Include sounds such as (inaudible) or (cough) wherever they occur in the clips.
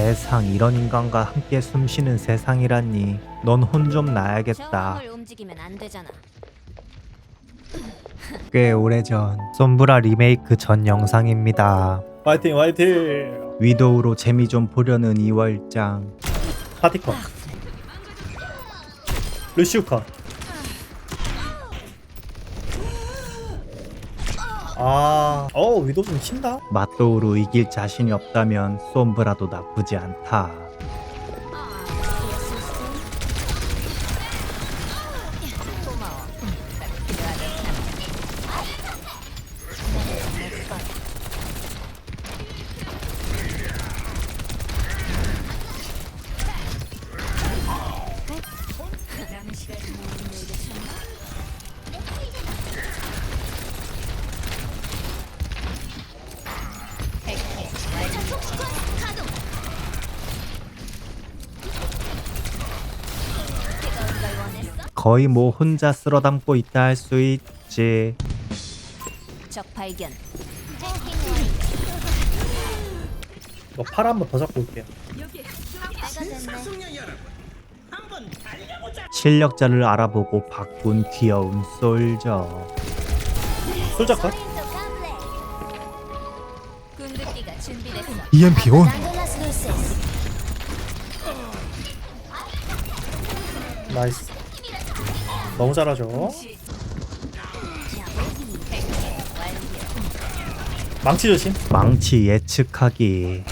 세상 이런 인간과 함께 숨쉬는 세상이라니 넌 혼 좀 나야겠다. 움직이면 안 되잖아. 꽤 오래전 솜브라 리메이크 전 영상입니다. 화이팅 화이팅! 위도우로 재미 좀 보려는 이월장. 파티컷. 루시우컷 아, 어 위도 좀 친다. 맛도우로 이길 자신이 없다면 솜브라도 나쁘지 않다 거의 뭐 혼자 쓸어 담고 있다 할 수 있지 적 발견. 이거 팔 한번 더 잡고 올게요. 실력자를 알아보고 바꾼 귀여운 솔저 준비됐어. EMP 온. 나이스. 너무 잘하죠. 망치 조심. 망치 예측하기?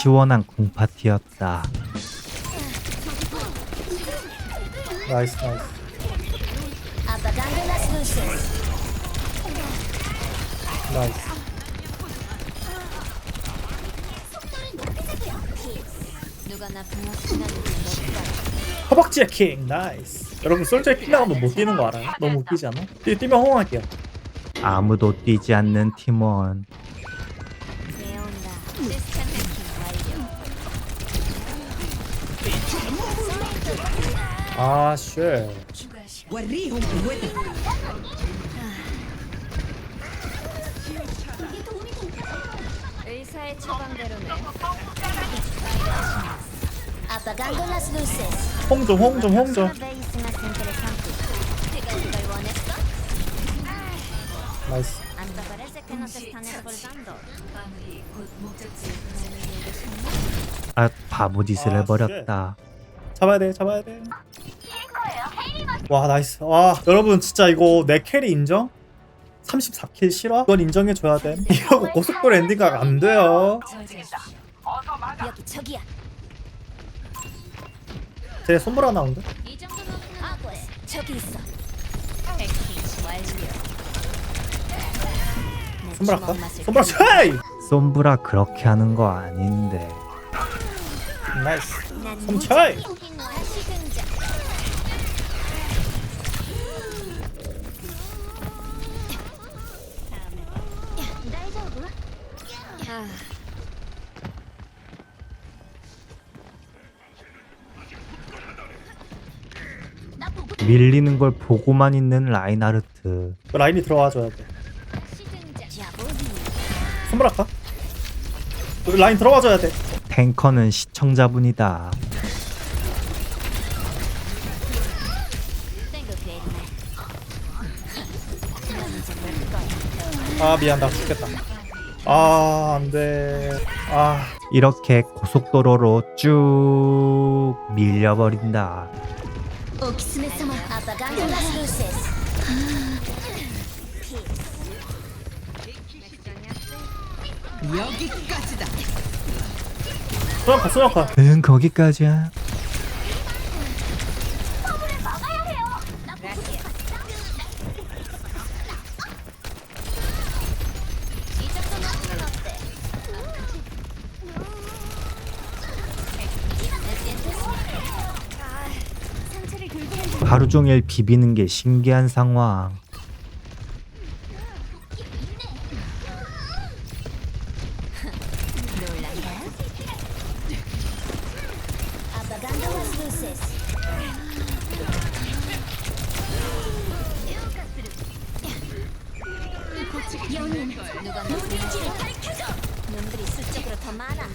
시원한 궁파티였다 나이스 나이스. 나이스. 누가 나못 허벅지의 킹. 나이스. 여러분 솔저에 킹 나가면 못 뛰는 거 알아요? 너무 웃기지 않아? 뛰, 뛰면 호응할게요. 아무도 뛰지 않는 팀원 배운다. 시스템 해킹 완료. 아 쉣. 의사의 처방대로네. 아빠 간글라스 루세스. 홍좀 홍 좀 홍 좀. 베이스가 interesante. 뜨거운 걸 원했어? 나이스. Esforzando. 아 바보짓을 아, 해버렸다 잡아야 돼 잡아야 돼. 와 나이스. 와 여러분 진짜 이거 내 캐리 인정? 34킬 실화? 이건 인정해줘야 돼. (laughs) 이러고 고속도로 엔딩각 안 돼요. 여기 저기야. 제 선물 하나 나온다. 이 정도면 아구에 저기 있어. 해킹 완료. 내 선물 할까? 주먹 맛을 선물 차이! 솜브라 그렇게 하는 거 아닌데 나이스. 난 등장. 아, 밀리는 걸 보고만 있는 라인하르트 그 라인이 들어와줘야 돼. 다시 등장. 자보기. 선물 할까? 여기 라인 들어와줘야 돼. 탱커는 시청자분이다. 아 미안 나 죽겠다. 아, 안 돼. 아. 이렇게 고속도로로 쭉 밀려버린다. 여기까지다. 소나카, 소나카. 응, 거기까지야. 종일 비비는 게 신기한 상황. 누가 너 불길을 밝혀줘. 놈들이 수적으로 더 많아.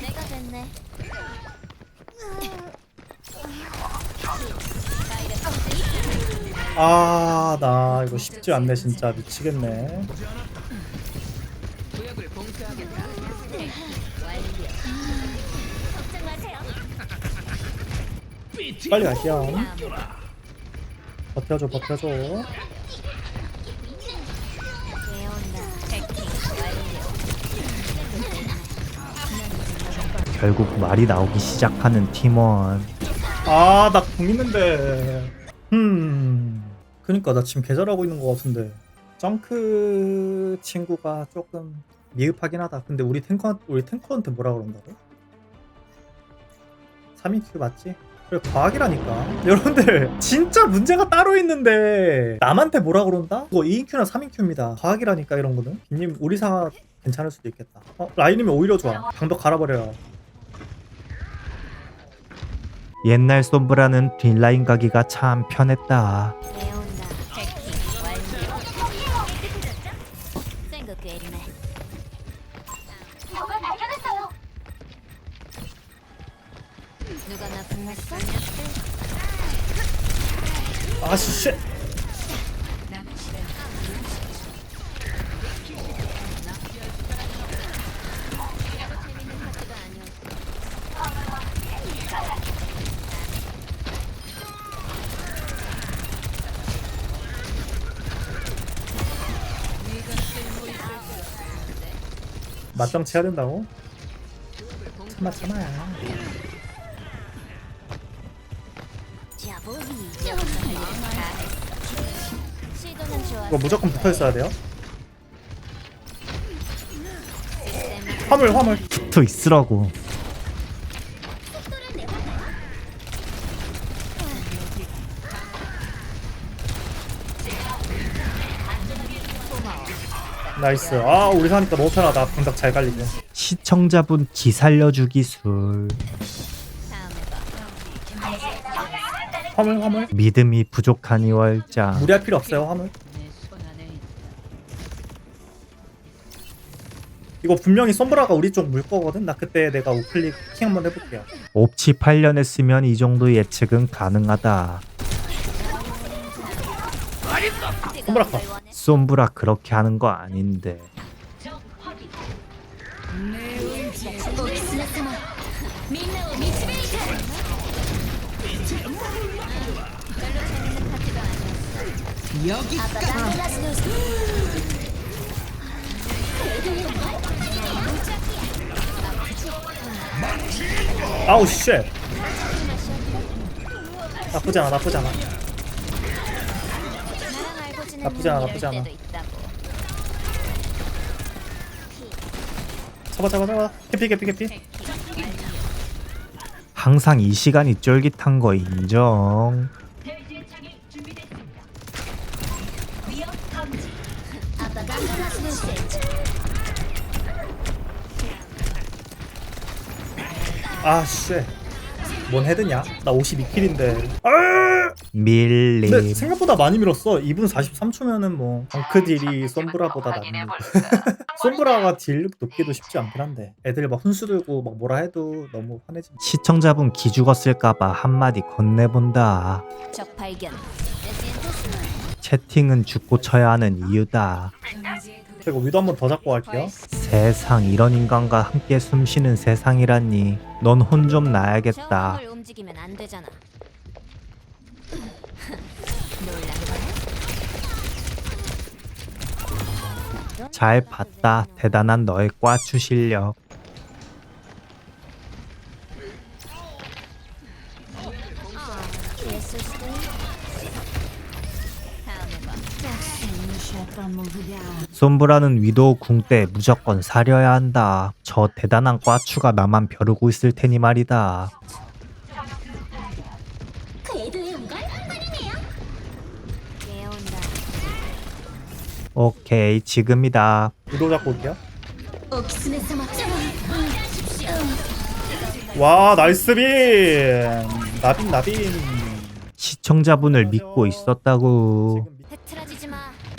내가 됐네. 아 나 이거 쉽지 않네 진짜 미치겠네. 빨리 갈게요 버텨줘 버텨줘. 결국 말이 나오기 시작하는 팀원. 아나 공 있는데 음 그니까 나 지금 계절하고 있는 것 같은데. 정크 친구가 조금 미흡하긴 하다. 근데 우리 탱커 우리 탱커한테 뭐라 그런다고? 3인큐 맞지? 그래 과학이라니까. (laughs) 여러분들 진짜 문제가 따로 있는데. 남한테 뭐라 그런다? 이거 2인큐나 3인큐입니다. 과학이라니까 이런 거는. 님 우리 사 괜찮을 수도 있겠다. 어 라인이면 오히려 좋아. 방벽 갈아버려요. 옛날 솜브라는 뒷라인 가기가 참 편했다. 아씨 쉣 맞짱치 해야 된다고? 참아 참아 이거 무조건 붙어 있어야 돼요 화물 화물 붙어 있으라고. 나이스 아 우리 사니까 너무 편하다 방각 잘 갈리고 시청자분 기 살려주 기술. 다음에 봐. 화물 화물 믿음이 부족하니 월자. 무리할 필요 없어요 화물 이거 분명히 솜브라가 우리 쪽 물 거거든 나 그때 내가 우클릭 킹 한번 해볼게요 옵치 8년 했으면 이 정도 예측은 가능하다. 솜브라 컷 솜브라 그렇게 하는 거 아닌데. 아우 쉣 나쁘지 않아 나쁘지 않아 나쁘지 않아, 나쁘지 않아. 잡아 잡아 잡아 캐피 캐피 캐피 항상 이 시간이 쫄깃한 거 인정. 아쉣뭔 헤드냐? 나 52킬인데. 아! 밀림. 근데 생각보다 많이 밀었어. 2분 43초면은 뭐 덩크 딜이 솜브라보다 낫는 (laughs) 솜브라가 딜 높기도 쉽지 않긴 한데. 애들 막 훈수 들고 막 뭐라 해도 너무 화내지 시청자분 기 죽었을까봐 한마디 건네본다. 적 발견. 채팅은 죽고 쳐야 하는 이유다. 저 이거 위도 한 번 더 잡고 갈게요 세상 이런 인간과 함께 숨쉬는 세상이라니. 넌 혼 좀 나야겠다. 저걸 움직이면 안 되잖아. 놀란 거야? 잘 봤다. 대단한 너의 꽈추 실력. 솜브라는 위도우 궁 때 무조건 사려야 한다. 저 대단한 꽈추가 나만 벼르고 있을 테니 말이다. 오케이 지금이다. 위도 잡고 올게요. 와 나이스 빔 나빈 나빈 시청자분을 믿고 있었다고.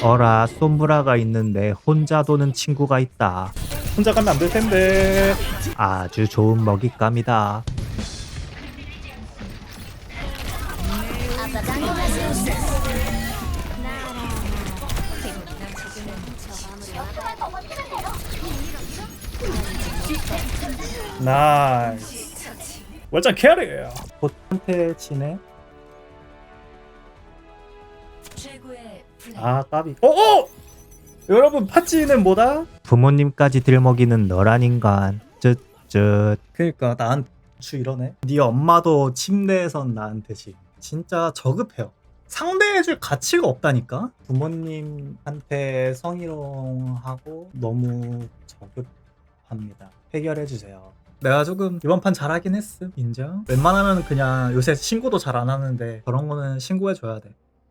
어라, 솜브라가 있는데 혼자 도는 친구가 있다. 혼자 가면 안 될 텐데 아주 좋은 먹잇감이다. 나이스 월장 캐리 보트한테 치네 아 까비. 어어! 여러분 팥찌는 뭐다? 부모님까지 들먹이는 너란 인간. 쯧쯧. 그니까 나한테 주 이러네. 네 엄마도 침대에선 나한테 지 진짜 저급해요. 상대해줄 가치가 없다니까? 부모님한테 성희롱하고 너무 저급합니다. 해결해주세요. 내가 조금 이번 판 잘하긴 했음. 인정? 웬만하면 그냥 요새 신고도 잘 안 하는데 그런 거는 신고해줘야 돼